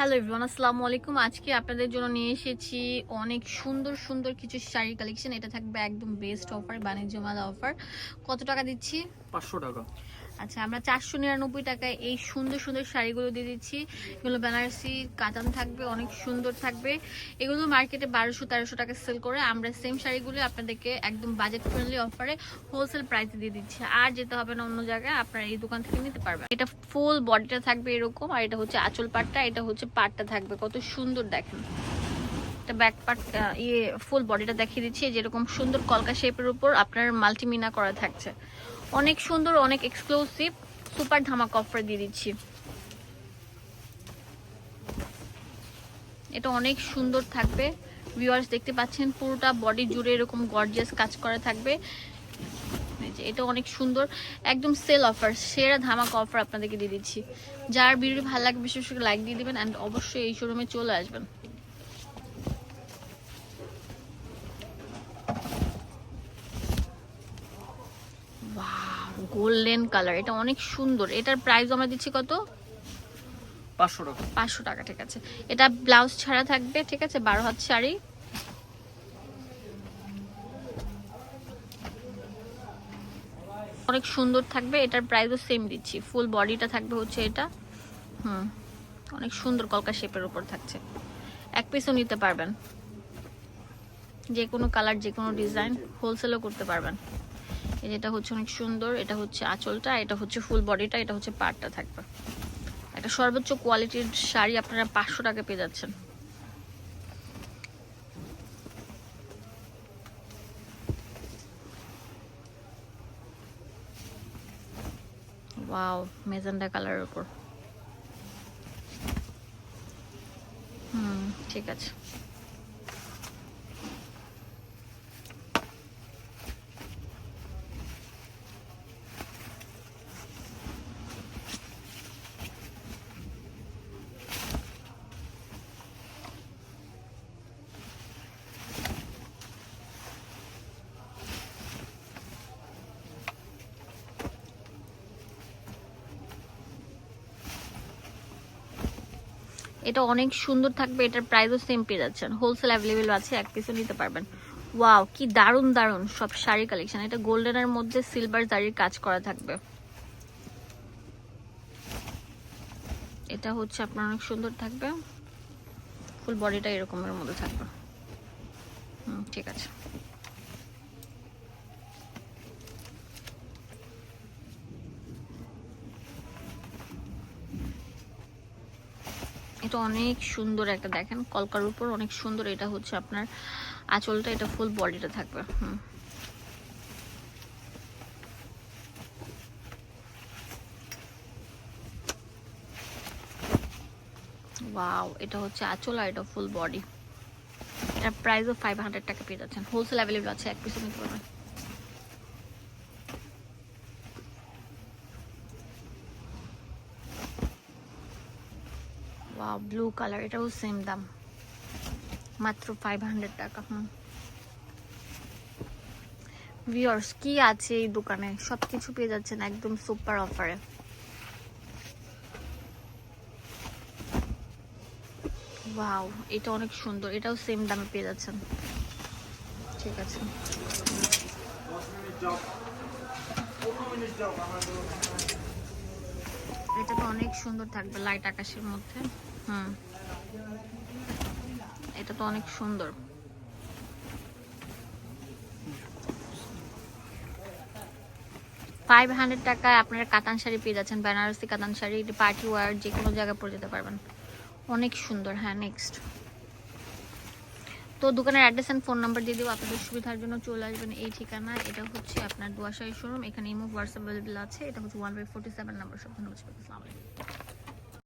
Hello everyone আসসালামু আলাইকুম। আজকে আপনাদের জন্য নিয়ে এসেছি অনেক সুন্দর সুন্দর কিছু শাড়ি কালেকশন এটা থাকবে একদম বেস্ট অফার বাণিজ্য মেলা অফার কত টাকা দিচ্ছি? পাঁচশো টাকা। আচ্ছা আমরা চারশো নিরানব্বই টাকায় এই সুন্দর সুন্দর শাড়িগুলো দিয়ে দিচ্ছি। এগুলো বেনারসি, কাতান থাকবে, অনেক সুন্দর থাকবে। এগুলো মার্কেটে বারোশো, তেরোশো টাকা সেল করে আমরা সেম শাড়িগুলো আপনাদেরকে একদম বাজেট ফ্রেন্ডলি অফারে হোলসেল প্রাইসে দিয়ে দিচ্ছি। আর যেতে হবে না অন্য জায়গায়, আপনারা এই দোকান থেকে নিতে পারবেন। এটা ফুল বডিটা থাকবে এরকম, আর এটা হচ্ছে আঁচল পাটটা, এটা হচ্ছে পাটটা থাকবে। কত সুন্দর দেখেন। এটা ব্যাক পার্ট ইয়ে ফুল বডিটা দেখিয়ে দিচ্ছি, যেরকম সুন্দর কলকা শেপের উপর আপনার মাল্টিমিনা করা থাকছে। অনেক সুন্দর, অনেক এক্সক্লুসিভ সুপার ধামাক অফার দিয়ে দিচ্ছি। এটা অনেক সুন্দর থাকবে। ভিউয়ার্স দেখতে পাচ্ছেন, পুরোটা বডি জুড়ে এরকম গর্জিয়াস কাজ করা থাকবে। এটা অনেক সুন্দর, একদম সেল অফার সেরা ধামাক অফার আপনাদেরকে দিয়ে দিচ্ছি। যার ভিডিও ভালো লাগবে, বিশেষ করে লাইক দিয়ে দিবেন অ্যান্ড অবশ্যই এই শোরুমে চলে আসবেন। গোল্ডেন কালার এটা অনেক সুন্দর। এটার প্রাইস আমরা দিচ্ছি কত? পাঁচশো টাকা। পাঁচশো টাকা ঠিক আছে। এটা ব্লাউজ ছাড়া থাকবে ঠিক আছে বারো হাত শাড়ি। অনেক সুন্দর থাকবে এটার প্রাইসও সেম দিচ্ছি। ফুল বডিটা থাকবে হচ্ছে এটা। হুম অনেক সুন্দর কলকা শেপের উপর থাকছে। এক পিসও নিতে পারবেন। যে কোনো কালার যে কোনো ডিজাইন হোলসেলও করতে পারবেন। এই যেটা হচ্ছে অনেক সুন্দর, এটা হচ্ছে আঁচলটা, এটা হচ্ছে ফুল বডিটা এটা হচ্ছে পাড়টা থাকবে। একটা সর্বোচ্চ কোয়ালিটির শাড়ি আপনারা পাঁচশো টাকা পেয়ে যাচ্ছেন। ওয়াও মেজেন্ডা কালারের উপর। হুম, ঠিক আছে। এটা অনেক সুন্দর থাকবে, এটার প্রাইসও সেম পেয়ে যাচ্ছেন। হোলসেল অ্যাভেলেবেল আছে, এক পিসও নিতে পারবেন। ওয়াও কি দারুণ দারুণ। সব শাড়ি কালেকশন এটা গোল্ডেনের মধ্যে সিলভার জারির কাজ করা থাকবে। এটা হচ্ছে আপনার অনেক সুন্দর থাকবে। ফুল বডিটা এরকমের মধ্যে থাকবে। হুম, ঠিক আছে। এটা অনেক সুন্দর একটা, দেখেন কলকার উপর অনেক সুন্দর এটা হচ্ছে আপনার আঁচলটা, এটা ফুল বডিটা থাকবে, হুম। ওয়াও এটা হচ্ছে আঁচল আর এটা ফুল বডি এটার প্রাইসও ফাইভ হান্ড্রেড টাকা পেয়ে যাচ্ছেন। হোলসেল অ্যাভেলেবল আছে, এক পিসও নিতে পারবেন ওয়াও ব্লু কালার এটাও সেম দাম। মাত্র ফাইভ হান্ড্রেড টাকা, হুম। ভিওর্স কি আছে এই দোকানে? সব কিছু পেয়ে যাচ্ছেন একদম সুপার অফারে ওয়াও এটা অনেক সুন্দর, এটাও সেম দামে পেয়ে যাচ্ছেন। ঠিক আছে। এটা তো অনেক সুন্দর থাকবে লাইট আকাশের মধ্যে। হুম। এটা তো অনেক সুন্দর। ফাইভ হান্ড্রেড টাকায় আপনারা কাতান শাড়ি পেয়ে যাচ্ছেন, বেনারসি কাতান শাড়ি পার্টি ওয়ার যে কোনো জায়গায় পরে যেতে পারবেন। অনেক সুন্দর হ্যাঁ নেক্সট তো দোকানের অ্যাড্রেস অ্যান্ড ফোন নাম্বার দিয়ে দেবো, আপনাদের সুবিধার জন্য চলে আসবেন এই ঠিকানা। এটা হচ্ছে আপনার দোয়াশাই শোরুম এখানে ইমো হোয়াটসঅ্যাপ আছে। এটা হচ্ছে one by forty seven number সব ধন্যবাদ, আসসালামু আলাইকুম।